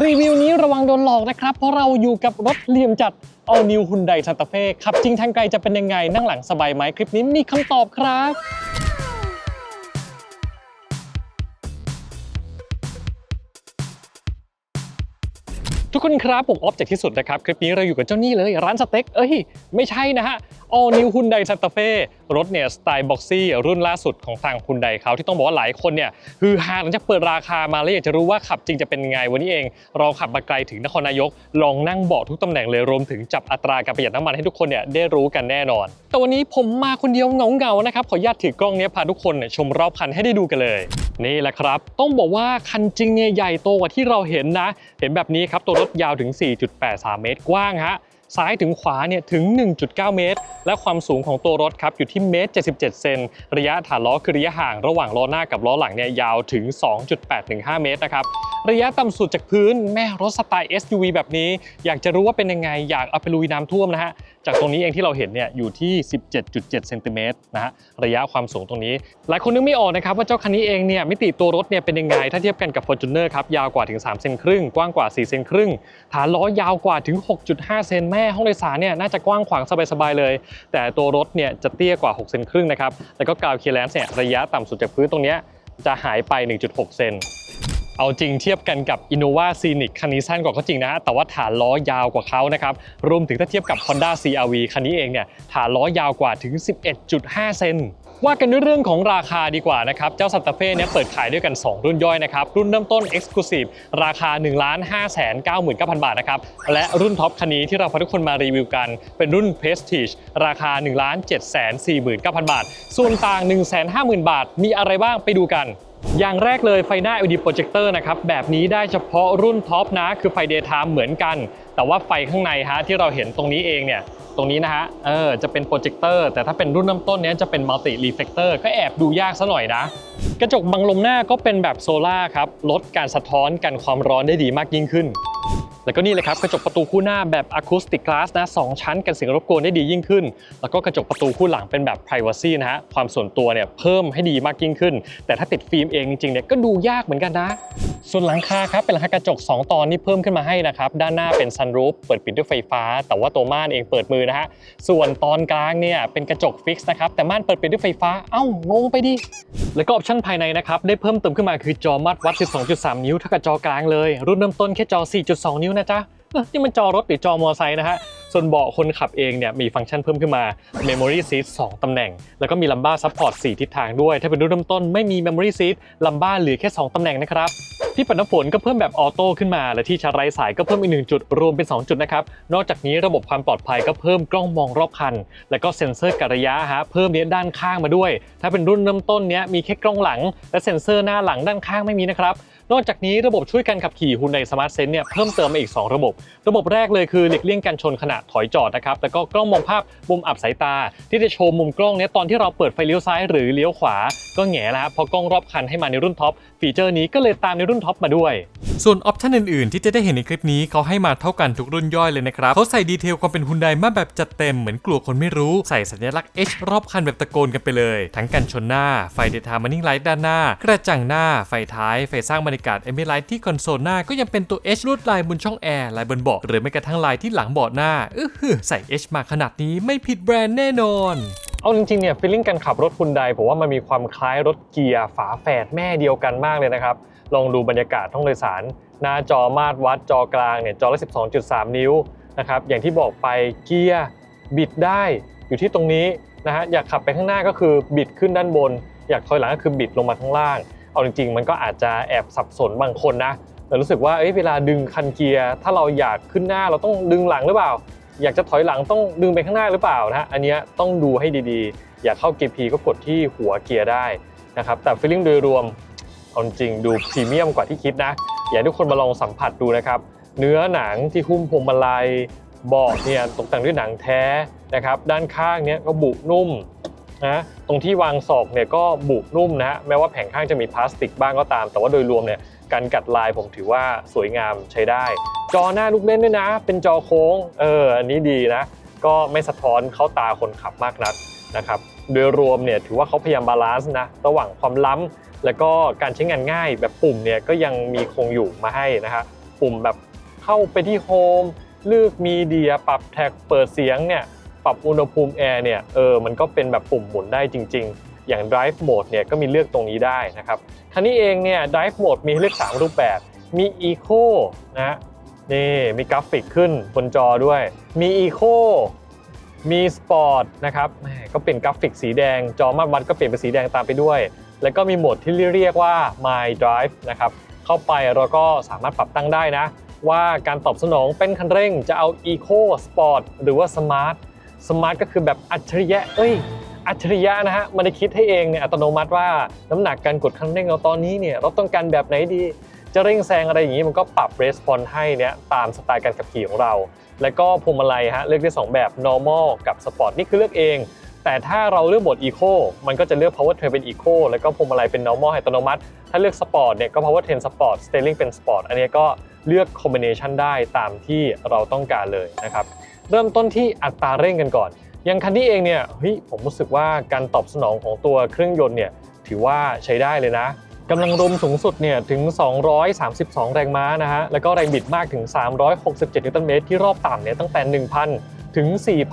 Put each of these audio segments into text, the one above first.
รีวิวนี้ระวังโดนหลอกนะครับ เพราะเราอยู่กับรถเหลี่ยมจัด All New Hyundai Santa Fe ขับจริงทางไกลจะเป็นยังไงนั่งหลังสบายไหมคลิปนี้มีคำตอบครับ ทุกคนครับผมออฟจากที่สุดนะครับ คลิปนี้เราอยู่กับเจ้านี่เลย ร้านสเต็ก เอ้ย ไม่ใช่นะฮะ All New Hyundai Santa Fe รถเนี่ยสไตล์บ็อกซี่รุ่นล่าสุดของทาง Hyundai เขาที่ต้องบอกว่าหลายคนเนี่ยฮือฮาหลังจากเปิดราคามาแล้วอยากจะรู้ว่าขับจริงจะเป็นไงวันนี้เอง เราขับมาไกลถึงนครนายก ลองนั่งเบาะทุกตำแหน่งเลยรวมถึงจับอัตราการประหยัดน้ำมันให้ทุกคนเนี่ยได้รู้กันแน่นอน แต่วันนี้ผมมาคนเดียวเงาๆนะครับขออนุญาตถือกล้องเนี้ยพาทุกคนเนี่ยชมรอบคันให้ได้ดูกันเลยนี่แหละครับ ต้องบอกว่าคันจริงเนี่ยใหญ่โตกว่าที่เราเห็นนะ เห็นแบบนี้ครับตัวรถยาวถึง 4.83 เมตรกว้างฮะ ซ้ายถึงขวาเนี่ยถึง 1.9 เมตร และความสูงของตัวรถครับอยู่ที่เมตร 77 เซน ระยะฐานล้อคือระยะห่างระหว่างล้อหน้ากับล้อหลังเนี่ยยาวถึง 2.815เมตรนะครับ ระยะต่ำสุดจากพื้นแม่รถสไตล์ SUV แบบนี้ อยากจะรู้ว่าเป็นยังไง อยากเอาไปลุยน้ำท่วมนะฮะ จากตรงนี้เองที่เราเห็นเนี่ยอยู่ที่ 17.7 เซนติเมตรนะฮะ ระยะความสูงตรงนี้ หลายคนนึกไม่ออกนะครับว่าเจ้าคันนี้เองเนี่ยมิติตัวรถเนี่ยเป็นยังไง ถ้าเทียบกันกับ Fortuner ครับยาวกว่าถึง3เซนครึ่งกว้างกว่า4เซนครึ่งฐานล้อยาวกว่าถึง 6.5 เซนแม่ห้องโดยสารเนี่ยน่าจะกว้างขวางสบายๆเลย แต่ตัวรถเนี่ยจะเตี้ยกว่า 6 เซนครึ่งนะครับ แล้วก็กาวเคลียร์แลนซ์เนี่ยระยะต่ำสุดจากพื้นตรงนี้จะหายไป 1.6 เซนเอาจริงเทียบกันกับ Innova Scenic คันนี้สั้นกว่าก็จริงนะ แต่ว่าฐานล้อยาวกว่าเขานะครับ รวมถึงถ้าเทียบกับ Honda CRV คันนี้เองเนี่ยฐานล้อยาวกว่าถึง 11.5 เซน ว่ากันด้วยเรื่องของราคาดีกว่านะครับ เจ้าซันตาเฟ่เนี่ยเปิดขายด้วยกัน 2 รุ่นย่อยนะครับ รุ่นเริ่มต้น Exclusive ราคา 1 5 9 9 0 0 0 บาทนะครับ และรุ่นท็อปคันนี้ที่เราพาทุกคนมารีวิวกัน เป็นรุ่น Prestige ราคา 1 7 4 9 0 0 0 บาท ส่วนต่าง 150,000 บาท มีอะไรบ้างไปดูกันอย่างแรกเลยไฟหน้า LED projector นะครับ แบบนี้ได้เฉพาะรุ่นท็อปนะ คือไฟ daytime เหมือนกัน แต่ว่าไฟข้างในฮะที่เราเห็นตรงนี้เองเนี่ย ตรงนี้นะฮะ เออ จะเป็นโปรเจคเตอร์ แต่ถ้าเป็นรุ่นเริ่มต้นเนี้ยจะเป็นมัลติรีเฟล c เตอร์ ก็แอบดูยากซะหน่อยนะ กระจกบังลมหน้าก็เป็นแบบโซล่าครับ ลดการสะท้อนกันความร้อนได้ดีมากยิ่งขึ้น แล้วก็นี่เลยครับกระจกประตูคู่หน้าแบบอะคูสติก l ล s s นะสองชั้นกันเสียงรบกวนได้ดียิ่งขึ้น แล้วก็กระจกประตูคู่หลังเป็นแบบ Privacy นะฮะ ความส่วนตัวเนี่ยเพิ่มให้ดีมากยิ่งขึ้น แต่ถ้าติดฟิล์มเองจริงๆเนี่ยก็ดูยากเหมือนกันนะ ส่วนหลังคาครับเป็นหลังคากระจก 2 ตอนนี่เพิ่มขึ้นมาให้นะครับ ด้านหน้าเป็นซันรูฟเปิดปิดด้วยไฟฟ้า แต่ว่าตัวม่านเองเปิดมือนะฮะ ส่วนตอนกลางเนี่ยเป็นกระจกฟิกซ์นะครับ แต่ม่านเปิดปิดด้วยไฟฟ้า เอ้างงไปดิ แล้วก็ออปชั่นภายในนะครับ ได้เพิ่มเติมขึ้นมาคือจอมัดวัด 12.3 นิ้วเท่ากับจอกลางเลย รุ่นเริ่มต้นแค่จอ 4.2 นิ้วนะจ๊ะ นี่มันจอรถหรือจอมอเตอร์ไซค์นะฮะ ส่วนเบาะคนขับเองเนี่ยมีฟังก์ชันเพิ่มขึ้นมา Memory Seat 2ตำแหน่ง แล้วก็มีลัมบ้าซัพพอร์ต4ทิศทางด้วย ถ้าเป็นรุ่นเริ่มต้นไม่มี Memory Seat ลัมบ้าเหลือแค่ 2ตำแหน่งนะครับที่ปัดน้ำฝนก็เพิ่มแบบออโต้ขึ้นมา และที่ชาร์จไร้สายก็เพิ่มอีกหนึ่งจุดรวมเป็น 2 จุดนะครับ นอกจากนี้ระบบความปลอดภัยก็เพิ่มกล้องมองรอบคัน แล้วก็เซ็นเซอร์กระยะฮะเพิ่มเนี้ยด้านข้างมาด้วย ถ้าเป็นรุ่นเริ่มต้นเนี้ยมีแค่กล้องหลัง และเซ็นเซอร์หน้าหลังด้านข้างไม่มีนะครับ นอกจากนี้ระบบช่วยการขับขี่ Hyundai Smart Sense เนี่ยเพิ่มเติมมาอีก 2 ระบบ ระบบแรกเลยคือหลีกเลี่ยงการชนขณะถอยจอดนะครับแล้วก็กล้องมองภาพมุมอับสายตา ที่จะโชว์มุมกล้องเนี้ยตอนที่เราเปิดไฟเลี้ยวซ้ายหรือเลี้ยวขวา ก็แง่แล้วฮะเพอกล้องรอบคันให้มาในรุ่นท็อป ฟีเจอร์นี้ก็เลยตามในรุ่นท็อปมาด้วย ส่วนออปชันอื่นๆ ที่จะได้เห็นในคลิปนี้เขาให้มาเท่ากันทุกรุ่นย่อยเลยนะครับเขาใส่ดีเทลความเป็นฮุนไดมาแบบจัดเต็มเหมือนกลัวคนไม่รู้ใส่สัญลักษณ์ H รอบคันแบบตะโกนกันไปเลย ทั้งกันชนหน้า ไฟเดทามานิ่งไลท์ด้านหน้า กระจังหน้า ไฟท้าย ไฟสร้างบรรยากาศเอเมไลท์ที่คอนโซลหน้าก็ยังเป็นตัว H ลวดลายบนช่องแอร์ลายบนเบาะหรือแม้กระทั่งลายที่หลังเบาะหน้าอื้อหือใส่ H มาขนาดนี้ไม่ผิดแบรนด์แน่นอน เอาจริงๆเนี่ยฟีลลิ่งการขับรถฮุนไดผมว่ามันมีความคล้ายรถเกียร์ฝาแฝดแม่เดียวกันมากเลยนะครับ ลองดูบรรยากาศห้องโดยสาร หน้าจอมาตรวัดจอกลางเนี่ยจอละ 12.3 นิ้วนะครับอย่างที่บอกไปเกียร์บิดได้อยู่ที่ตรงนี้นะฮะอยากขับไปข้างหน้าก็คือบิดขึ้นด้านบน อยากถอยหลังก็คือบิดลงมาข้างล่าง เอาจริง ๆ มันก็อาจจะแอบสับสนบางคนนะแต่รู้สึกว่าเอ้ยเวลาดึงคันเกียร์ถ้าเราอยากขึ้นหน้าเราต้องดึงหลังหรือเปล่า อยากจะถอยหลังต้องดึงไปข้างหน้าหรือเปล่านะฮะอันนี้ต้องดูให้ดีๆ อยากเข้าเกียร์พีก็กดที่หัวเกียร์ได้นะครับแต่ฟีลลิ่งโดยรวมเอาจริงดูพรีเมียมกว่าที่คิดนะ อยากให้ทุกคนมาลองสัมผัสดูนะครับ เนื้อหนังที่หุ้มพวงมาลัยเบาะเนี่ยตกแต่งด้วยหนังแท้นะครับ ด้านข้างเนี้ยก็บุนุ่ม นะตรงที่วางศอกเนี่ยก็บุนุ่มนะฮะแม้ว่าแผงข้างจะมีพลาสติกบ้างก็ตาม แต่ว่าโดยรวมเนี่ยการกัดลายผมถือว่าสวยงามใช้ได้ จอหน้าลูกเล่นด้วยนะ เป็นจอโค้งเอออันนี้ดีนะ ก็ไม่สะท้อนเข้าตาคนขับมากนักนะครับโดยรวมเนี่ยถือว่าเขาพยายามบาลานซ์นะระหว่างความล้ำแล้วก็การใช้งานง่ายแบบปุ่มเนี่ยก็ยังมีคงอยู่มาให้นะครับปุ่มแบบเข้าไปที่โฮมเลือกมีเดียปรับแท็กเปิดเสียงเนี่ย ปรับอุณหภูมิแอร์เนี่ยเออมันก็เป็นแบบปุ่มหมุนได้จริง ๆ อย่าง drive mode เนี่ยก็มีเลือกตรงนี้ได้นะครับคันนี้เองเนี่ย drive mode มีเลือก 3 รูปแบบ มี eco นะฮะนี่มีกราฟิกขึ้นบนจอด้วย มี eco มีสปอร์ตนะครับก็เปลี่ยนกราฟิกสีแดง จอมาตรวัดก็เปลี่ยนเป็นสีแดงตามไปด้วย แล้วก็มีโหมดที่เรียกว่า My Drive นะครับเข้าไปเราก็สามารถปรับตั้งได้นะ ว่าการตอบสนองเป็นคันเร่งจะเอา Eco Sport หรือว่า Smart Smart ก็คือแบบอัจฉริยะเอ้ยอัจฉริยะนะฮะมันได้คิดให้เองเนี่ยอัตโนมัติว่าน้ำหนักการกดคันเร่งเราตอนนี้เนี่ยเราต้องการแบบไหนดี จะเร่งแซงอะไรอย่างนี้มันก็ปรับ response ให้เนี่ยตามสไตล์การขับขี่ของเรา แล้วก็พวงมาลัยฮะเลือกได้ 2 แบบ normal กับ sport นี่คือเลือกเอง แต่ถ้าเราเลือกโหมด eco มันก็จะเลือก power train เป็น eco แล้วก็พวงมาลัยเป็น normal อัตโนมัติ ถ้าเลือก sport เนี่ยก็ power train sport steering เป็น sport อันนี้ก็เลือก combination ได้ตามที่เราต้องการเลยนะครับ เริ่มต้นที่อัตราเร่งกันก่อนอย่างคันนี้เองเนี่ยเฮ้ยผมรู้สึกว่าการตอบสนองของตัวเครื่องยนต์เนี่ยถือว่าใช้ได้เลยนะกำลังลมสูงสุดเนี่ยถึง 232 แรงม้านะฮะ แล้วก็แรงบิดมากถึง 367 นิวตันเมตรที่รอบต่ำเนี่ยตั้งแต่ 1,000 ถึง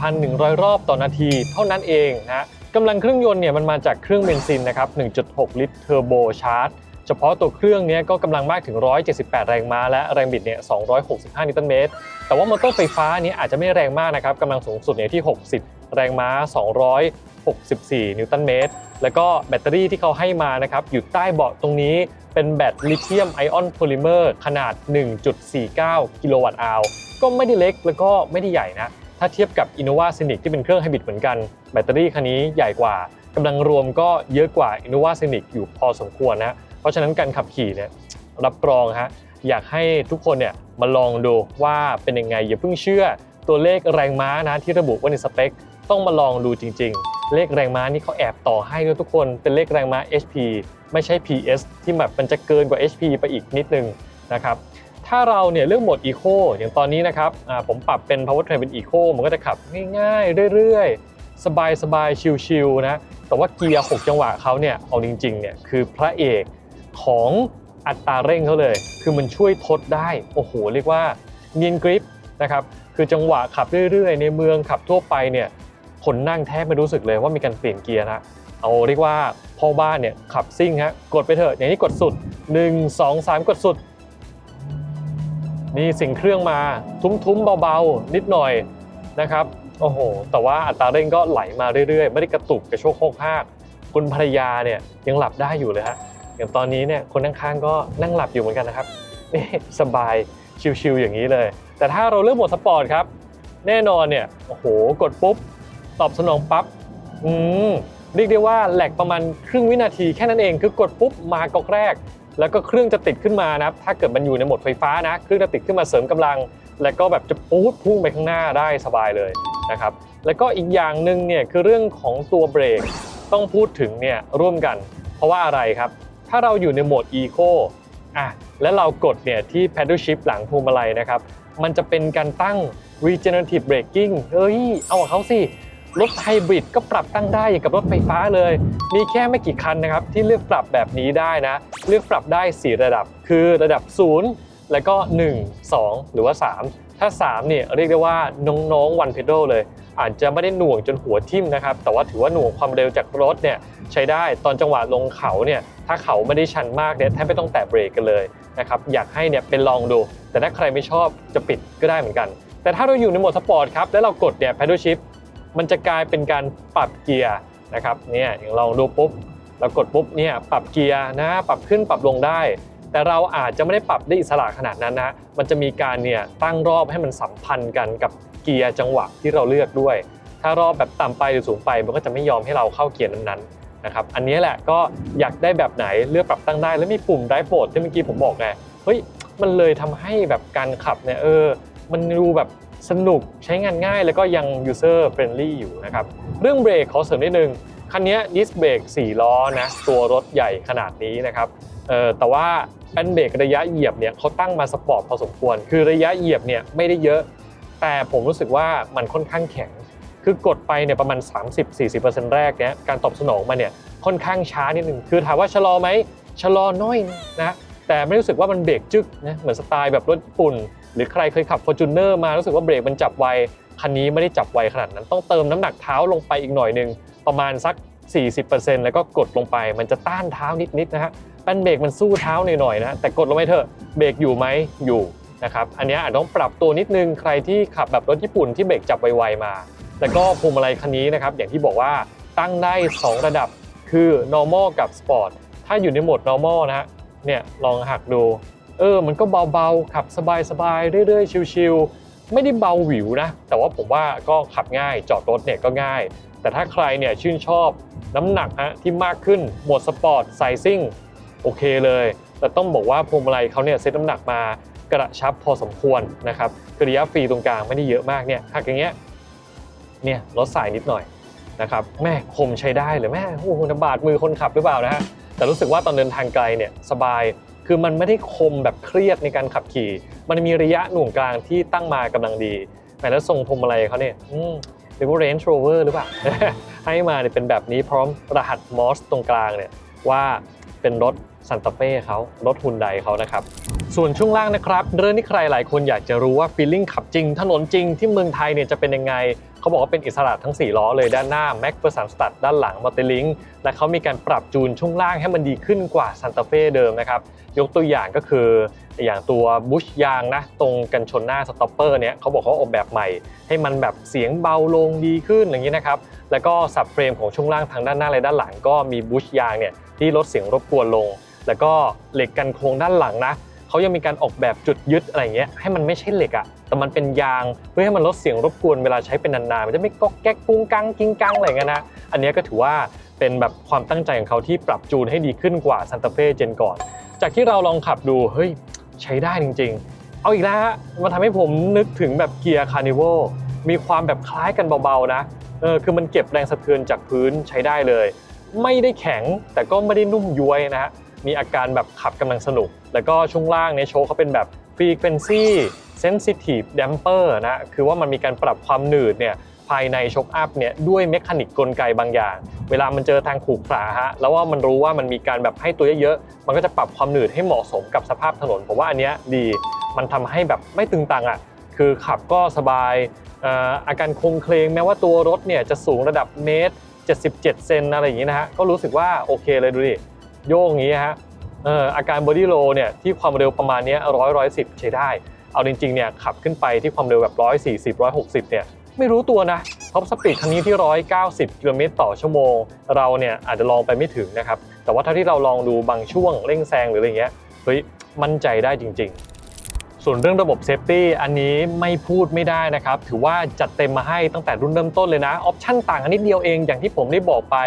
4,100 รอบต่อนาที เท่านั้นเองนะฮะกำลังเครื่องยนต์เนี่ยมันมาจากเครื่องเบนซินนะครับ 1.6 ลิตรเทอร์โบชาร์จ เฉพาะตัวเครื่องนี้ก็กำลังมากถึง 178 แรงม้าและแรงบิดเนี่ย 265 นิวตันเมตร แต่ว่ามอเตอร์ไฟฟ้านี้อาจจะไม่แรงมากนะครับกำลังสูงสุดเนี่ยที่ 60 แรงม้า 264 นิวตันเมตร แล้วก็แบตเตอรี่ที่เขาให้มานะครับอยู่ใต้เบาะตรงนี้เป็นแบตลิเธียมไอออนโพลิเมอร์ขนาด 1.49 กิโลวัตต์อาวก็ไม่ได้เล็กแล้วก็ไม่ได้ใหญ่นะถ้าเทียบกับ Innova Scenic ที่เป็นเครื่องไฮบริดเหมือนกัน แบตเตอรี่คันนี้ใหญ่กว่ากำลังรวมก็เยอะกว่า Innova Scenic อยู่พอสมควรนะ เพราะฉะนั้นการขับขี่เนี่ยรับรองฮะอยากให้ทุกคนเนี่ยมาลองดูว่าเป็นยังไงอย่าเพิ่งเชื่อตัวเลขแรงม้านะที่ระบุว่าในสเปค ต้องมาลองดูจริง ๆ เลขแรงม้านี่เขาแอบต่อให้ด้วยทุกคนเป็นเลขแรงม้า HP ไม่ใช่ PS ที่แบบมันจะเกินกว่า HP ไปอีกนิดนึงนะครับถ้าเราเนี่ยเลือกโหมด Eco อย่างตอนนี้นะครับผมปรับเป็น Power Train เป็น Eco มันก็จะขับง่ายๆ เรื่อยๆ สบายๆ ชิลๆนะแต่ว่าเกียร์ 6 จังหวะเขาเนี่ยเอาจริงๆเนี่ยคือพระเอก ของอัตราเร่งเขาเลย คือมันช่วยทดได้ โอ้โห เรียกว่าเนียนกริปนะครับ คือจังหวะขับเรื่อยๆ ในเมืองขับทั่วไปเนี่ย คนนั่งแทบไม่รู้สึกเลยว่ามีการเปลี่ยนเกียร์นะ เอาเรียกว่าพ่อบ้านเนี่ยขับซิ่งฮะ กดไปเถอะ อย่างนี้กดสุด 1 2 3 กดสุด นี่สิ่งเครื่องมาทุ้มๆเบาๆ นิดหน่อยนะครับ โอ้โห แต่ว่าอัตราเร่งก็ไหลมาเรื่อยๆ ไม่ได้กระตุกกระโชกโคกหากคุณภรรยาเนี่ยยังหลับได้อยู่เลยฮะ อย่างตอนนี้เนี่ยคนข้างๆก็นั่งหลับอยู่เหมือนกันนะครับนี่สบายชิวๆอย่างนี้เลย แต่ถ้าเราเลือกโหมดสปอร์ตครับ แน่นอนเนี่ยโอ้โหกดปุ๊บ ตอบสนองปั๊บอืมเรียกได้ว่าแหลกประมาณครึ่งวินาทีแค่นั้นเองคือกดปุ๊บมากอกแรก แล้วก็เครื่องจะติดขึ้นมานะครับถ้าเกิดมันอยู่ในโหมดไฟฟ้านะ เครื่องจะติดขึ้นมาเสริมกำลัง แล้วก็แบบจะปูดพุ่งไปข้างหน้าได้สบายเลยนะครับแล้วก็อีกอย่างหนึ่งเนี่ยคือเรื่องของตัวเบรกต้องพูดถึงเนี่ยร่วมกัน เพราะว่าอะไรครับ ถ้าเราอยู่ในโหมด Eco อะแล้วเรากดเนี่ยที่ paddle shift หลังพวงมาลัยนะครับ มันจะเป็นการตั้ง regenerative braking เฮ้ย เอากับเขาสิ รถไฮบริดก็ปรับตั้งได้อย่างกับรถไฟฟ้าเลย มีแค่ไม่กี่คันนะครับ ที่เลือกปรับแบบนี้ได้นะ เลือกปรับได้ 4 ระดับ คือระดับ 0 แล้วก็ 1 2 หรือว่า 3 ถ้า3เนี่ยเรียกได้ว่าน้องๆ one pedal เลย อาจจะไม่ได้หน่วงจนหัวทิ่มนะครับ แต่ว่าถือว่าหน่วงความเร็วจากรถเนี่ยใช้ได้ตอนจังหวะลงเขาเนี่ยถ้าเขาไม่ได้ชันมากเนี่ยแทบไม่ต้องแตะเบรกกันเลยนะครับอยากให้เนี่ยเป็นลองดู แต่ถ้าใครไม่ชอบจะปิดก็ได้เหมือนกัน แต่ถ้าเราอยู่ในโหมดสปอร์ตครับแล้วเรากดเนี่ย paddle shift มันจะกลายเป็นการปรับเกียร์นะครับเนี่ยอย่างเราดูปุ๊บเรากดปุ๊บเนี่ยปรับเกียร์นะปรับขึ้นปรับลงได้ แต่เราอาจจะไม่ได้ปรับได้อิสระขนาดนั้นนะมันจะมีการเนี่ยตั้งรอบให้มันสัมพันธ์กันกับเกียร์จังหวะที่เราเลือกด้วย ถ้ารอบแบบต่ำไปหรือสูงไปมันก็จะไม่ยอมให้เราเข้าเกียร์นั้นๆนะครับอันนี้แหละก็อยากได้แบบไหนเลือกปรับตั้งได้ แล้วมีปุ่ม drive mode ที่เมื่อกี้ผมบอกไงเฮ้ยมันเลยทำให้แบบการขับเนี่ยเออมันดูแบบสนุกใช้งานง่ายแล้วก็ยัง user friendly อยู่นะครับ เรื่องเบรกขอเสริมนิดนึง คันนี้ดิสเบรก4ล้อนะ ตัวรถใหญ่ขนาดนี้นะครับเออแต่ว่า แป้นเบรกระยะเหยียบเนี่ยเขาตั้งมาสปอร์ตพอสมควร คือระยะเหยียบเนี่ยไม่ได้เยอะ แต่ผมรู้สึกว่ามันค่อนข้างแข็ง คือกดไปเนี่ยประมาณ 30-40%แรกเนี่ยการตอบสนองมาเนี่ยค่อนข้างช้านิดนึงคือถามว่าชะลอไหมชะลอน้อยนะแต่ไม่รู้สึกว่ามันเบรกจึ๊กนะเหมือนสไตล์แบบรถญี่ปุ่น หรือใครเคยขับ Fortuner มารู้สึกว่าเบรกมันจับไวคันนี้ไม่ได้จับไวขนาดนั้นต้องเติมน้ำหนักเท้าลงไปอีกหน่อยหนึงประมาณสัก 40%แล้วก็กดลงไปมันจะต้านเท้านิดๆนะฮะ นเบรกมันสู้เท้าหน่อยๆนะแต่กดลงไปเถอะเบรกอยู่ไหมอยู่นะครับอันนี้อาจต้องปรับตัวนิดนึงใครที่ขับแบบรถญี่ปุ่นที่เบรกจับไวๆมา แล้วก็พวงมาลัยคันนี้นะครับอย่างที่บอกว่าตั้งได้ 2 ระดับคือ normal กับ sport ถ้าอยู่ในโหมด normal นะฮะเนี่ยลองหักดู เออ มันก็เบาๆ ขับสบายๆ เรื่อยๆ ชิลๆไม่ได้เบาหวิวนะ แต่ว่าผมว่าก็ขับง่าย จอดรถเนี่ยก็ง่าย แต่ถ้าใครเนี่ยชื่นชอบน้ำหนักฮะที่มากขึ้นโหมดสปอร์ตไซซิ่ง โอเคเลยแต่ต้องบอกว่าพวงมาลัยเขาเนี่ยเซ็ตน้ำหนักมากระชับพอสมควรนะครับคือระยะฟรีตรงกลางไม่ได้เยอะมากเนี่ยหักอย่างเงี้ยเนี่ยลดสายนิดหน่อยนะครับแม่คมใช้ได้หรือแม่โอ้โหบาดมือคนขับหรือเปล่านะฮะแต่รู้สึกว่าตอนเดินทางไกลเนี่ยสบายคือมันไม่ได้คมแบบเครียดในการขับขี่ มันมีระยะหน่วงกลางที่ตั้งมากำลังดีแม้แล้วทรงพวงมาลัยเขาเนี่ยอืมหรือว่า Range Rover หรือเปล่า ให้มาเนี่ยเป็นแบบนี้พร้อมรหัสมอสตรงกลางเนี่ยว่า เป็นรถซันตาเฟ่เขารถฮุนไดเขานะครับ ส่วนช่วงล่างนะครับ เรื่องที่ใครหลายคนอยากจะรู้ว่าฟีลลิ่งขับจริง ถนนจริงที่เมืองไทยเนี่ยจะเป็นยังไง เขาบอกว่าเป็นอิสระทั้ง 4 ล้อเลยด้านหน้า m a c p h e r s o n Stud ด้านหลัง m o t o r l i n k และเขามีการปรับจูนช่วงล่างให้มันดีขึ้นกว่า Santa Fe เดิมนะครับยกตัวอย่างก็คืออย่างตัวบุชยางนะตรงกันชนหน้าสต็อปเปอร์เนี่ยเขาบอกเขาออกแบบใหม่ ให้มันแบบเสียงเบาลงดีขึ้นอย่างนี้นะครับแล้วก็สับเฟรมของช่วงล่างทางด้านหน้าและด้านหลัง ก็มีบุชยางเนี่ยที่ลดเสียงรบกวนลง แล้วก็เหล็กกันโครงด้านหลังนะ เขายังมีการออกแบบจุดยึดอะไรเงี้ยให้มันไม่ใช่เหล็กอะแต่มันเป็นยางเพื่อให้มันลดเสียงรบกวนเวลาใช้เป็นนานๆมันจะไม่ก๊อกแก๊กกุ้งกังกิ้งกังอะไรเงี้ยนะอันนี้ก็ถือว่าเป็นแบบความตั้งใจของเขาที่ปรับจูนให้ดีขึ้นกว่าซันตาเฟ่เจนก่อน จากที่เราลองขับดูเฮ้ยใช้ได้จริง ๆ เอาอีกแล้วฮะมาทำให้ผมนึกถึงแบบเกียร์คาร์นิวัลมีความแบบคล้ายกันเบาๆนะเออคือมันเก็บแรงสะเทือนจากพื้นใช้ได้เลย ไม่ได้แข็งแต่ก็ไม่ได้นุ่มย้วยนะฮะ มีอาการแบบขับกำลังสนุก แล้วก็ช่วงล่างเนี่ยโชว์เขาเป็นแบบ frequency sensitive damper นะ คือว่ามันมีการปรับความหนืดเนี่ยภายในช็อคอัพเนี่ยด้วยเมคานิกกลไกบางอย่าง เวลามันเจอทางขูกขระฮะแล้วว่ามันรู้ว่ามันมีการแบบให้ตัวเยอะๆ มันก็จะปรับความหนืดให้เหมาะสมกับสภาพถนนผมว่าอันเนี้ยดีมันทำให้แบบไม่ตึงตังอะคือขับก็สบายเอ่ออาการโครงเคลงแม้ว่าตัวรถเนี่ยจะสูงระดับเมตร 77 เซนอะไรอย่างนี้นะฮะก็รู้สึกว่าโอเคเลยดูดิ โยกอย่างนี้ฮะอาการบอดี้โลเนี่ยที่ความเร็วประมาณนี้ร้อยร้อยสิบใช้ได้ เอาจริงๆเนี่ยขับขึ้นไปที่ความเร็วแบบร้อยสี่สิบร้อยหกสิบเนี่ยไม่รู้ตัวนะท็อปสปีดคันนี้ที่ 190 กิโลเมตรต่อชั่วโมง เราเนี่ยอาจจะลองไปไม่ถึงนะครับ แต่ว่าเท่าที่เราลองดูบางช่วงเร่งแซงหรืออะไรเงี้ยเฮ้ยมั่นใจได้จริง ๆ ส่วนเรื่องระบบเซฟตี้อันนี้ไม่พูดไม่ได้นะครับ ถือว่าจัดเต็มมาให้ตั้งแต่รุ่นเริ่มต้นเลยนะ ออปชั่นต่างกันนิดเดียวเองอย่างที่ผมได้บอกไป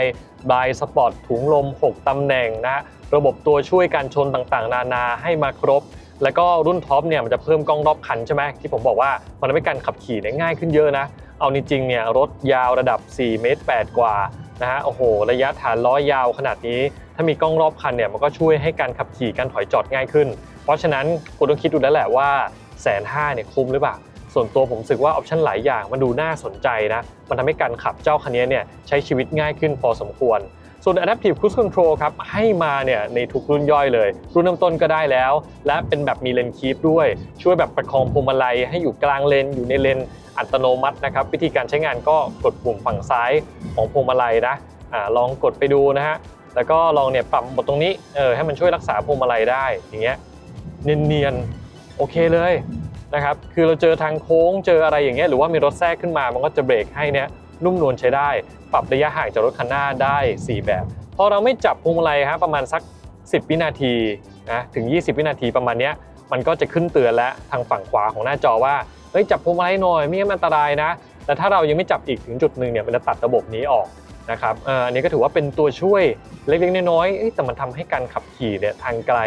บายสปอร์ตถุงลม 6 ตำแหน่งนะระบบตัวช่วยการชนต่างๆ นานาให้มาครบ แล้วก็รุ่นท็อปเนี่ยมันจะเพิ่มกล้องรอบคันใช่ไหมที่ผมบอกว่ามันทำให้การขับขี่ง่ายขึ้นเยอะนะ เอาจริงๆเนี่ยรถยาวระดับ 4 เมตร 8 กว่านะฮะโอ้โห ระยะฐานล้อยาวขนาดนี้ ถ้ามีกล้องรอบคันเนี่ยมันก็ช่วยให้การขับขี่การถอยจอดง่ายขึ้น เพราะฉะนั้นคุณต้องคิดดูแล้วแหละว่าแสนห้าเนี่ยคุ้มหรือเปล่า ส่วนตัวผมรู้สึกว่าออปชันหลายอย่างมันดูน่าสนใจนะ มันทำให้การขับเจ้าคันนี้เนี่ยใช้ชีวิตง่ายขึ้นพอสมควร ส่วน Adaptive Cruise Control ครับให้มาเนี่ยในทุกรุ่นย่อยเลย รุ่นเริ่มต้นก็ได้แล้ว และเป็นแบบมีเลนคีปด้วย ช่วยแบบประคองพวงมาลัยให้อยู่กลางเลนอยู่ในเลนอัตโนมัตินะครับวิธีการใช้งานก็กดปุ่มฝั่งซ้ายของพวงมาลัยนะอ่าลองกดไปดูนะฮะแล้วก็ลองเนี่ยปรับบทตรงนี้เออให้มันช่วยรักษาพวงมาลัยได้อย่างเงี้ย เนียนๆ โอเคเลยนะครับ คือเราเจอทางโค้งเจออะไรอย่างเงี้ยหรือว่ามีรถแทรกขึ้นมา มันก็จะเบรกให้เนี่ยนุ่มนวลใช้ได้ ปรับระยะห่างจากรถคันหน้าได้ 4 แบบ พอเราไม่จับพวงมาลัยฮะประมาณสัก 10 วินาทีนะถึง 20 วินาทีประมาณเนี้ยมันก็จะขึ้นเตือนแล้วทางฝั่งขวาของหน้าจอว่าเฮ้ยจับพวงมาลัยหน่อยไม่งั้นอันตรายนะ แต่ถ้าเรายังไม่จับอีกถึงจุดหนึ่งเนี่ยมันจะตัดระบบนี้ออกนะครับอันนี้ก็ถือว่าเป็นตัวช่วยเล็กๆน้อยๆแต่มันทำให้การขับขี่เนี่ยทางไกล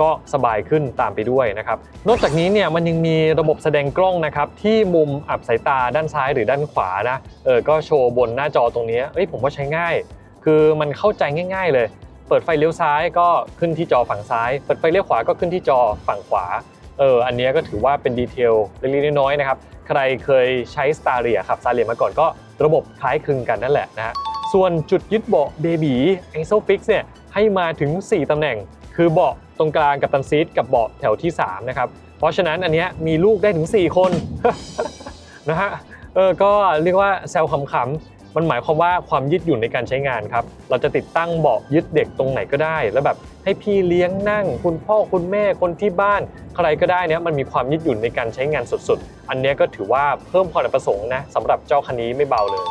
ก็สบายขึ้นตามไปด้วยนะครับ นอกจากนี้เนี่ยมันยังมีระบบแสดงกล้องนะครับที่มุมอับสายตาด้านซ้ายหรือด้านขวานะเออก็โชว์บนหน้าจอตรงนี้เอ้ยผมว่าใช้ง่าย คือมันเข้าใจง่าย ๆ เลย เปิดไฟเลี้ยวซ้ายก็ขึ้นที่จอฝั่งซ้าย เปิดไฟเลี้ยวขวาก็ขึ้นที่จอฝั่งขวาเอออันนี้ก็ถือว่าเป็นดีเทลเล็กๆน้อยๆนะครับใครเคยใช้ s t a r เ i a ครับ s t a r เ i a มาก่อนก็ระบบคล้ายคลึงกันนั่นแหละนะฮะส่วนจุดยึดเบาะเบบี i s o f i x เนี่ยให้มาถึง 4 ตำแหน่ง คือเบาะตรงกลางกับตันซีทกับเบาะแถวที่3นะครับเพราะฉะนั้นอันเนี้ยมีลูกได้ถึง 4 คนนะฮะเออก็เรียกว่าแซวขำๆมันหมายความว่าความยืดหยุ่นในการใช้งานครับ เราจะติดตั้งเบาะยึดเด็กตรงไหนก็ได้ แล้วแบบให้พี่เลี้ยงนั่ง คุณพ่อคุณแม่คนที่บ้านใครก็ได้เนี่ยมันมีความยืดหยุ่นในการใช้งานสุดๆ อันนี้ก็ถือว่าเพิ่มความประสงค์นะสำหรับเจ้าคันนี้ไม่เบาเลย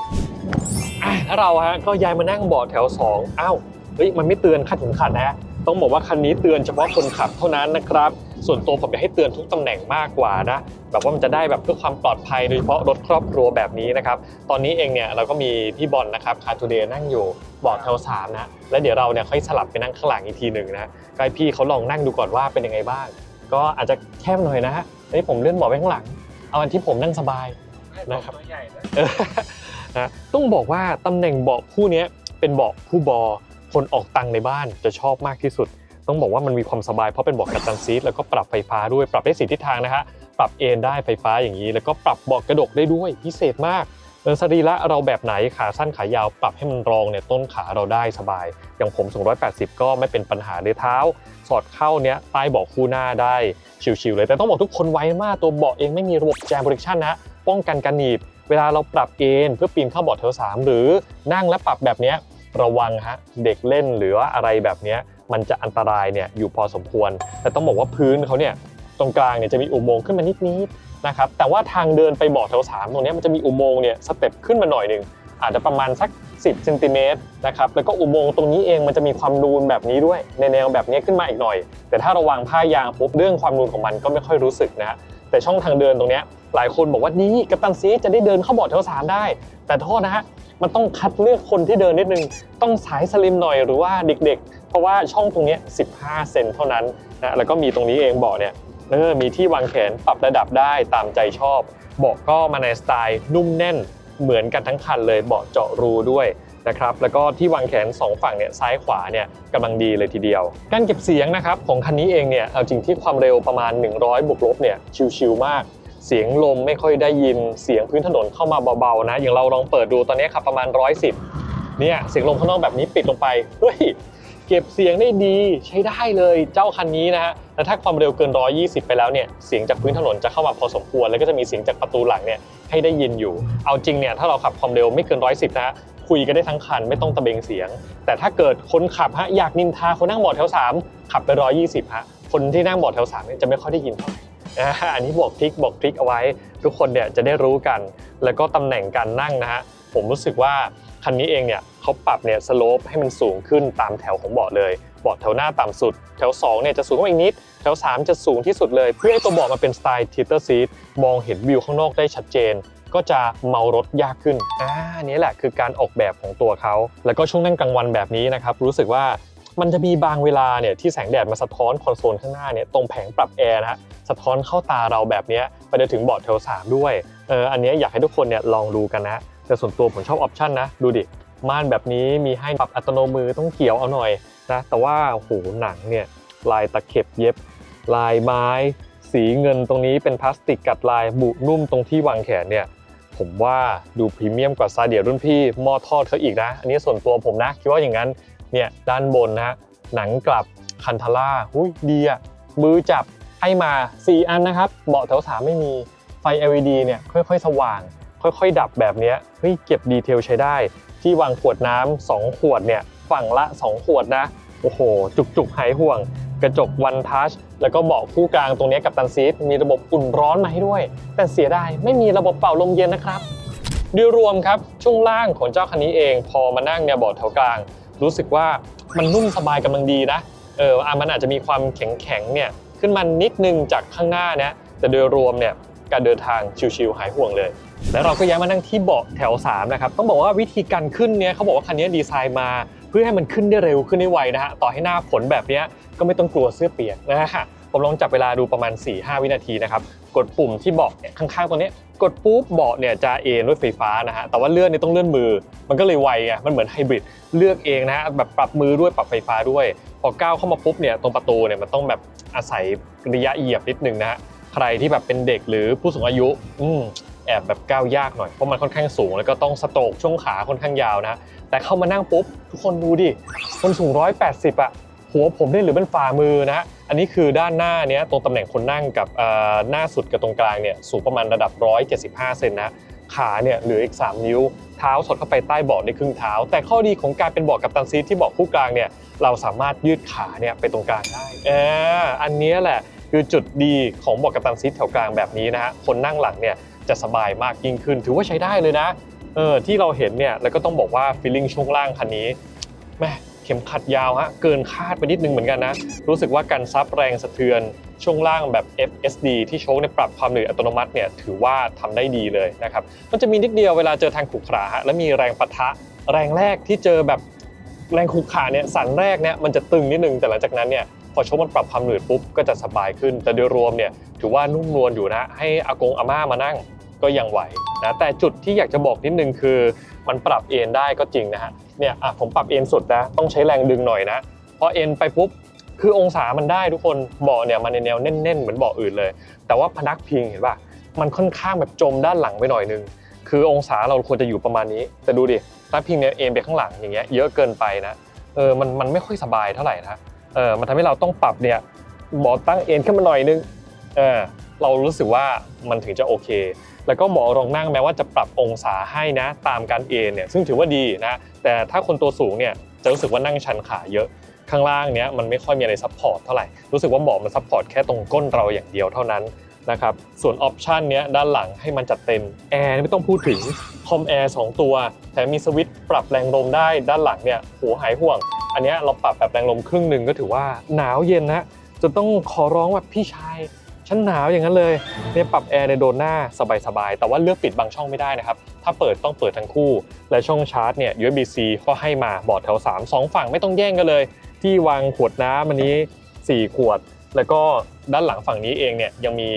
แล้วเราฮะก็ย้ายมานั่งเบาะแถวสองอ้าวเฮ้ยมันไม่เตือนคาดถึงขัดนะ ต้องบอกว่าคันนี้เตือนเฉพาะคนขับเท่านั้นนะครับ ส่วนตัวผมอยากให้เตือนทุกตำแหน่งมากกว่านะแบบว่ามันจะได้แบบเพื่อความปลอดภัยโดยเฉพาะรถครอบครัวแบบนี้นะครับ ตอนนี้เองเนี่ยเราก็มีพี่บอลนะครับคาทูเดย์นั่งอยู่เบาะแถวสามนะ แล้วเดี๋ยวเราเนี่ยค่อยสลับไปนั่งข้างหลังอีกทีหนึ่งนะก็ให้พี่เขาลองนั่งดูก่อนว่าเป็นยังไงบ้าง ก็อาจจะแคบหน่อยนะฮะอันนี้ผมเลื่อนเบาะไปข้างหลัง เอาอันที่ผมนั่งสบายนะครับเออนะต้องบอกว่าตำแหน่งเบาะคู่เนี้ยเป็นเบาะคู่บอ คนออกตังในบ้านจะชอบมากที่สุด ต้องบอกว่ามันมีความสบายเพราะเป็นเบาะกัปตันซีทแล้วก็ปรับไฟฟ้าด้วยปรับได้สีทิศทางนะฮะปรับเอนได้ไฟฟ้าอย่างนี้ แล้วก็ปรับเบาะกระดกได้ด้วยพิเศษมากเออสรีระเราแบบไหนขาสั้นขายาวปรับให้มันรองเนี่ยต้นขาเราได้สบาย อย่างผมสูง180 ก็ไม่เป็นปัญหาเลยเท้า สอดเข้าเนี้ยใต้เบาะคู่หน้าได้ชิวๆเลย แต่ต้องบอกทุกคนไว้มากตัวเบาะเองไม่มีระบบแจมบริชั่นนะป้องกันการหนีบ เวลาเราปรับเอนเพื่อปีนเข้าเบาะแถวสามหรือนั่งและปรับแบบเนี้ย ระวังฮะเด็กเล่นหรือว่าอะไรแบบนี้มันจะอันตรายเนี่ยอยู่พอสมควร แต่ต้องบอกว่าพื้นเขาเนี่ยตรงกลางเนี่ยจะมีอุโมงค์ขึ้นมานิดๆนะครับแต่ว่าทางเดินไปบาะแถวสามตรงนี้มันจะมีอุโมงค์เนี่ยสเต็ปขึ้นมาหน่อยหนึ่งอาจจะประมาณสัก 10เซนติเมตรนะครับแล้วก็อุโมงค์ตรงนี้เองมันจะมีความนูนแบบนี้ด้วย ในแนวแบบนี้ขึ้นมาอีกหน่อย แต่ถ้าราวางผ้ายางปุ๊บเรื่องความนูนของมันก็ไม่ค่อยรู้สึกนะฮะแต่ช่องทางเดินตรงเนี้ยหลายคนบอกว่านี่กัปตันซีจะได้เดินเข้าบาะแถวสามได้ แต่โทษนะฮะ มันต้องคัดเลือกคนที่เดินนิดนึง ต้องสายสลิมหน่อยหรือว่าเด็กๆ เพราะว่าช่องตรงนี้ 15 เซนเท่านั้นนะแล้วก็มีตรงนี้เองเบาะเนี่ยเออมีที่วางแขนปรับระดับได้ตามใจชอบเบาะก็มาในสไตล์นุ่มแน่นเหมือนกันทั้งคันเลยเบาะเจาะรูด้วยนะครับแล้วก็ที่วางแขนสองฝั่งเนี่ยซ้ายขวาเนี่ยกำลังดีเลยทีเดียว การเก็บเสียงนะครับของคันนี้เองเนี่ยเอาจริงที่ความเร็วประมาณ 100บวกลบเนี่ยชิวๆมาก เสียงลมไม่ค่อยได้ยินเสียงพื้นถนนเข้ามาเบาๆนะ อย่างเราลองเปิดดูตอนนี้ขับประมาณ 110เนี่ยเสียงลมข้างนอกแบบนี้ปิดลงไปเฮ้ยเก็บเสียงได้ดีใช้ได้เลยเจ้าคันนี้นะฮะแล้วถ้าความเร็วเกิน 120 ไปแล้วเนี่ยเสียงจากพื้นถนนจะเข้ามาพอสมควร แล้วก็จะมีเสียงจากประตูหลังเนี่ยให้ได้ยินอยู่ เอาจริงเนี่ยถ้าเราขับความเร็วไม่เกิน 110 นะฮะคุยกันได้ทั้งคันไม่ต้องตะเบงเสียง แต่ถ้าเกิดคนขับฮะอยากนินทาคนนั่งเบาะแถว 3 ขับไป 120 ฮะคนที่นั่งเบาะแถว3เนี่ยจะไม่ค่อยได้ยินเท่าไหร่ อันนี้บอกทิกบอกทิกเอาไว้ ทุกคนเนี่ยจะได้รู้กัน แล้วก็ตำแหน่งการนั่งนะฮะผมรู้สึกว่าคันนี้เองเนี่ยเขาปรับเนี่ยสโลปให้มันสูงขึ้นตามแถวของเบาะเลยเบาะแถวหน้าต่ำสุด แถว2เนี่ยจะสูงกว่าอีกนิด แถว 3 จะสูงที่สุดเลย เพื่อให้ตัวเบาะมาเป็นสไตล์ทิเตอร์ซีทมองเห็นวิวข้างนอกได้ชัดเจน ก็จะเมารถยากขึ้นอ่านนี้แหละคือการออกแบบของตัวเขา แล้วก็ช่วงนั่งกลางวันแบบนี้นะครับรู้สึกว่ามันจะมีบางเวลาเนี่ยที่แสงแดดมาสะท้อนคอนโซลข้างหน้าเนี่ยตรงแผงปรับแอร์นะฮะ สะท้อนเข้าตาเราแบบนี้ไปจนถึงเบาะแถวสามด้วยเอออันนี้อยากให้ทุกคนเนี่ยลองดูกันนะ แต่ส่วนตัวผมชอบออปชันนะ ดูดิ ม่านแบบนี้มีให้ปรับอัตโนมือต้องเขียวเอาหน่อยนะแต่ว่าโหหนังเนี่ยลายตะเข็บเย็บ ลายไม้ สีเงินตรงนี้เป็นพลาสติกกัดลายบุนุ่มตรงที่วางแขนเนี่ยผมว่าดูพรีเมียมกว่าซาเดียรุ่นพี่มอทอดเขาอีกนะ อันนี้ส่วนตัวผมนะคิดว่าอย่างนั้นเนี่ยด้านบนนะฮะหนังกลับคันทาร่าหุ้ยดีอะมือจับ ให้มา 4 อันนะครับ เบาะแถวสามไม่มีไฟ LED เนี่ยค่อยๆ สว่าง ค่อยๆ ดับแบบนี้เฮ้ยเก็บดีเทลใช้ได้ ที่วางขวดน้ำ2ขวดเนี่ยฝั่งละ 2 ขวดนะ โอ้โห จุกๆ หายห่วง กระจกวันทัชแล้วก็เบาะคู่กลางตรงนี้กับตันซีทมีระบบอุ่นร้อนมาให้ด้วย แต่เสียดายไม่มีระบบเป่าลมเย็นนะครับโดยรวมครับช่วงล่างของเจ้าคันนี้เอง พอมานั่งเนี่ยเบาะแถวกลาง รู้สึกว่ามันนุ่มสบายกำลังดีนะเอออะมันอาจจะมีความแข็งๆเนี่ย ขึ้นมานิดนึงจากข้างหน้านะแต่โดยรวมเนี่ยการเดินทางชิวๆหายห่วงเลย แล้วเราก็ย้ายมานั่งที่เบาะแถว3นะครับต้องบอกว่าวิธีการขึ้นเนี่ยเขาบอกว่าคันนี้ดีไซน์มา เพื่อให้มันขึ้นได้เร็วขึ้นได้ไวนะฮะต่อให้หน้าฝนแบบนี้ก็ไม่ต้องกลัวเสื้อเปียกนะฮะผมลองจับเวลาดูประมาณ 4-5 วินาทีนะครับ กดปุ่มที่เบาะเนี่ยข้างๆตัวเนี้ยกดปุ๊บเบาะเนี่ยจะเอ็นด้วยไฟฟ้านะฮะแต่ว่าเลื่อนเนี่ยต้องเลื่อนมือ มันก็เลยไวไงมันเหมือนไฮบริดเลือกเองนะฮะแบบปรับมือด้วยปรับไฟฟ้าด้วย พอก้าวเข้ามาปุ๊บเนี่ยตรงประตูเนี่ยมันต้องแบบอาศัยระยะเหยียบนิดนึงนะฮะใครที่แบบเป็นเด็กหรือผู้สูงอายุอืมแอบแบบก้าวยากหน่อยเพราะมันค่อนข้างสูง แล้วก็ต้องสโตรกช่วงขาค่อนข้างยาวนะแต่เข้ามานั่งปุ๊บ ทุกคนดูดิคนสูง 180 อะ หัวผมเนี่หรือเป็นฝ่ามือนะฮะอันนี้คือด้านหน้าเนี้ยตรงตำแหน่งคนนั่งกับอ่อหน้าสุดกับตรงกลางเนี่ยสูงประมาณระดับ 175 เซนนะขาเนี่ยเหลืออีก 3 นิ้ว เท้าสดเข้าไปใต้เบาะในครึ่งเท้า แต่ข้อดีของการเป็นเบาะกับตันซีทที่เบาะคู่กลางเนี่ยเราสามารถยืดขาเนี่ยไปตรงกลางได้เอออันนี้แหละคือจุดดีของเบาะกับตันซีทแถวกลางแบบนี้นะฮะคนนั่งหลังเนี่ยจะสบายมากยิ่งขึ้น ถือว่าใช้ได้เลยนะเออที่เราเห็นเนี่ยแล้วก็ต้องบอกว่าฟีลลิ่งช่วงล่างคันนี้แม่เข็มขัดยาวฮะเกินคาดไปนิดนึงเหมือนกันนะ รู้สึกว่าการซับแรงสะเทือน ช่วงล่างแบบ FSD ที่โชคในปรับความหนืดอัตโนมัติเนี่ยถือว่าทำได้ดีเลยนะครับมันจะมีนิดเดียวเวลาเจอทางขรุขระฮะแล้วมีแรงปะทะแรงแรกที่เจอแบบแรงขรุขระเนี่ยสั่นแรกเนี่ยมันจะตึงนิดนึงแต่หลังจากนั้นเนี่ยพอโชคมันปรับความหนืดปุ๊บก็จะสบายขึ้น แต่โดยรวมเนี่ยถือว่านุ่มนวลอยู่นะ ให้อากงอาม่ามานั่งก็ยังไหวนะแต่จุดที่อยากจะบอกนิดนึงคือ มันปรับเอนได้ก็จริงนะฮะเนี่ยอะผมปรับเอนสุดนะต้องใช้แรงดึงหน่อยนะพอเอ็นไปปุ๊บ คือองศามันได้ทุกคนเบาะเนี่ยมันในแนวแน่นๆเหมือนเบาะอื่นเลย แต่ว่าพนักพิงเห็นป่ะมันค่อนข้างแบบจมด้านหลังไปหน่อยนึงคือองศาเราควรจะอยู่ประมาณนี้ แต่ดูดิพนักพิงเนี่ยเอ็นไปข้างหลังอย่างเงี้ยเยอะเกินไปนะเออมันมันไม่ค่อยสบายเท่าไหร่นะเออมันทำให้เราต้องปรับเนี่ยเบาะตั้งเอ็นขึ้นมาหน่อยนึงเออเรารู้สึกว่ามันถึงจะโอเค แล้วก็เบาะรองนั่งแม้ว่าจะปรับองศาให้นะ ตามการเอนเนี่ยซึ่งถือว่าดีนะ แต่ถ้าคนตัวสูงเนี่ยจะรู้สึกว่านั่งชันขาเยอะ ข้างล่างเนี้ยมันไม่ค่อยมีอะไรซัพพอร์ตเท่าไหร่ รู้สึกว่าเบาะมันซัพพอร์ตแค่ตรงก้นเราอย่างเดียวเท่านั้นนะครับ ส่วนออปชันเนี้ยด้านหลังให้มันจัดเต็ม แอร์ไม่ต้องพูดถึง คอมแอร์สองตัว แถมมีสวิตช์ปรับแรงลมได้ด้านหลังเนี่ยโหหายห่วง อันเนี้ยเราปรับแบบแรงลมครึ่งหนึ่งก็ถือว่าหนาวเย็นนะจะต้องขอร้องแบบพี่ชายฉันหนาวอย่างนั้นเลยเนี่ยปรับแอร์ในโดนหน้าสบายๆ แต่ว่าเลือกปิดบางช่องไม่ได้นะครับ ถ้าเปิดต้องเปิดทั้งคู่ และช่องชาร์จเนี่ย USB-C ก็ให้มาบอร์ดแถว 3 2 ฝั่งไม่ต้องแย่งกันเลย ที่วางขวดน้ำอันนี้ 4 ขวด แล้วก็ด้านหลังฝั่งนี้เองเนี่ยยังมี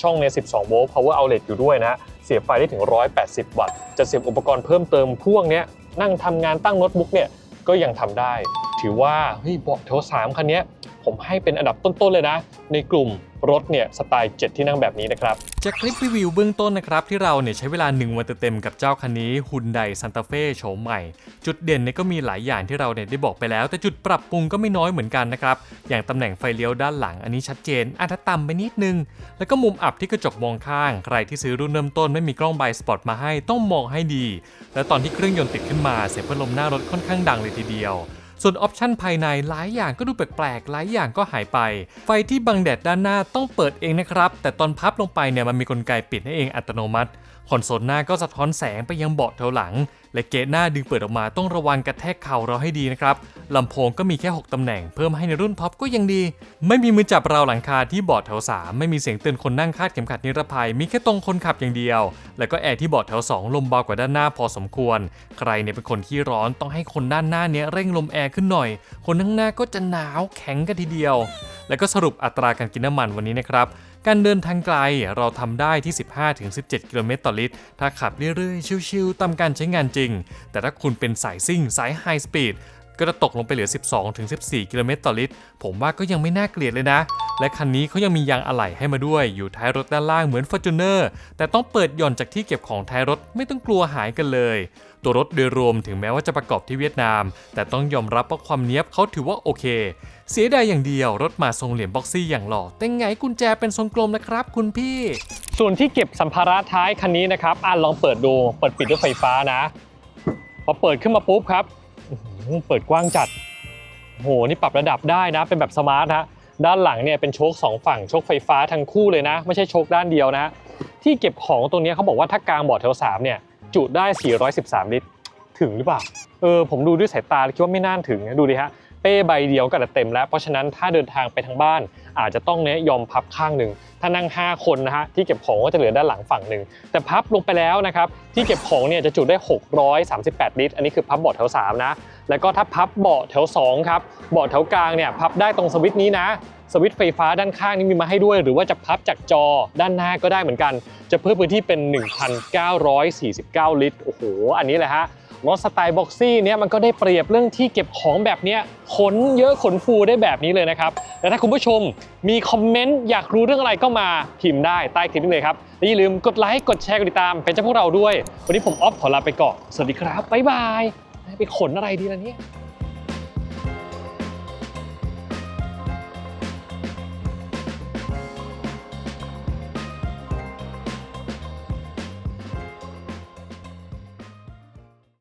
ช่องใน 12 โวลต์ power outlet อยู่ด้วยนะ เสียบไฟได้ถึง 180 วัตต์ จะเสียบอุปกรณ์เพิ่มเติมพ่วงเนี้ยนั่งทำงานตั้งโน้ตบุ๊กเนี่ยก็ยังทำได้ ถือว่าเฮ้ยเบาะแถว3คันนี้ผมให้เป็นอันดับต้น ๆ เลยนะ ในกลุ่มรถเนี่ยสไตล์ 7 ที่นั่งแบบนี้นะครับ จากคลิปรีวิวเบื้องต้นนะครับ ที่เราเนี่ยใช้เวลา 1 วันเต็มๆกับเจ้าคันนี้ฮุนไดซันตาเฟ่โฉมใหม่ จุดเด่นเนี่ยก็มีหลายอย่างที่เราเนี่ยได้บอกไปแล้ว แต่จุดปรับปรุงก็ไม่น้อยเหมือนกันนะครับ อย่างตำแหน่งไฟเลี้ยวด้านหลังอันนี้ชัดเจนอาจจะต่ำไปนิดนึง แล้วก็มุมอับที่กระจกมองข้าง ใครที่ซื้อรุ่นเริ่มต้นไม่มีกล้องไบสปอตมาให้ต้องมองให้ดี และตอนที่เครื่องยนต์ติดขึ้นมาเสียงพัดลมหน้ารถค่อนข้างดังเลยทีเดียว ส่วนออปชันภายในหลายอย่างก็ดูแปลกๆ หลายอย่างก็หายไป ไฟที่บังแดดด้านหน้าต้องเปิดเองนะครับ แต่ตอนพับลงไปเนี่ยมันมีกลไกปิดให้เองอัตโนมัติ คอนโซลหน้าก็สะท้อนแสงไปยังเบาะแถวหลัง และเกตหน้าดึงเปิดออกมาต้องระวังกระแทกเข่าเราให้ดีนะครับลำโพงก็มีแค่ 6ตำแหน่งเพิ่มให้ในรุ่นท็อปก็ยังดี ไม่มีมือจับราวหลังคาที่เบาะแถว 3 ไม่มีเสียงเตือนคนนั่งคาดเข็มขัดนิรภัย มีแค่ตรงคนขับอย่างเดียว แล้วก็แอร์ที่เบาะแถว 2 ลมเบากว่าด้านหน้าพอสมควร ใครเนี่ยเป็นคนขี้ร้อนต้องให้คนด้านหน้าเนี้ยเร่งลมแอร์ขึ้นหน่อย คนข้างหน้าก็จะหนาวแข็งกันทีเดียว แล้วก็สรุปอัตราการกินน้ำมันวันนี้นะครับการเดินทางไกลเราทำได้ที่ 15-17 กิโลเมตรต่อลิตร ถ้าขับเรื่อยๆ ชิวๆตามการใช้งานจริง แต่ถ้าคุณเป็นสายซิ่ง สายไฮสปีด ก็จะตกลงไปเหลือ 12-14 กิโลเมตรต่อลิตร ผมว่าก็ยังไม่น่าเกลียดเลยนะ และคันนี้เขายังมียางอะไหล่ให้มาด้วย อยู่ท้ายรถด้านล่างเหมือน Fortuner แต่ต้องเปิดหย่อนจากที่เก็บของท้ายรถไม่ต้องกลัวหายกันเลย ตัวรถโดยรวมถึงแม้ว่าจะประกอบที่เวียดนาม แต่ต้องยอมรับว่าความเนี้ยบเขาถือว่าโอเค เสียดายอย่างเดียวรถมาทรงเหลี่ยมบ็อกซี่อย่างหล่อแต่ไงกุญแจเป็นทรงกลมนะครับ คุณพี่ ส่วนที่เก็บสัมภาระท้ายคันนี้นะครับอะลองเปิดดูเปิดปิดด้วยไฟฟ้านะพอเปิดขึ้นมาปุ๊บครับ เปิดกว้างจัดโหนี่ปรับระดับได้นะ เป็นแบบสมาร์ทฮะด้านหลังเนี่ยเป็นโชคสองฝั่งโชคไฟฟ้าทั้งคู่เลยนะ ไม่ใช่โชคด้านเดียวนะ ที่เก็บของตรงนี้เขาบอกว่าถ้ากลางเบอดแถว3เนี่ยจุได้ 413 ลิตร ถึงหรือเปล่า เออ ผมดูด้วยสายตาคิดว่าไม่น่าถึงดูดิฮะ เป้ใบเดียวก็จะเต็มแล้ว เพราะฉะนั้นถ้าเดินทางไปทางบ้าน อาจจะต้องเนี้ยยอมพับข้างหนึ่ง ถ้านั่ง 5 คนนะฮะ ที่เก็บของก็จะเหลือด้านหลังฝั่งหนึ่ง แต่พับลงไปแล้วนะครับ ที่เก็บของเนี่ยจะจุได้ 638 ลิตร อันนี้คือพับเบาะแถว3นะ แล้วก็ถ้าพับเบาะแถว2ครับเบาะแถวกลางเนี่ยพับได้ตรงสวิตช์นี้นะสวิตช์ไฟฟ้าด้านข้างนี่มีมาให้ด้วย หรือว่าจะพับจากจอด้านหน้าก็ได้เหมือนกัน จะเพิ่มพื้นที่เป็น 1,949 ลิตรโอ้โหอันนี้แหละฮะรถสไตล์บ็อกซี่เนี่ยมันก็ได้เปรียบเรื่องที่เก็บของแบบเนี้ยขนเยอะขนฟูได้แบบนี้เลยนะครับและถ้าคุณผู้ชมมีคอมเมนต์อยากรู้เรื่องอะไรก็มาพิมพ์ได้ใต้คลิปนี้เลยครับและอย่าลืมกดไลค์กดแชร์กดติดตามเป็นเจ้าพวกเราด้วย วันนี้ผมออฟขอลาไปก่อนสวัสดีครับบ๊ายบาย ไปขนอะไรดีล่ะเนี่ย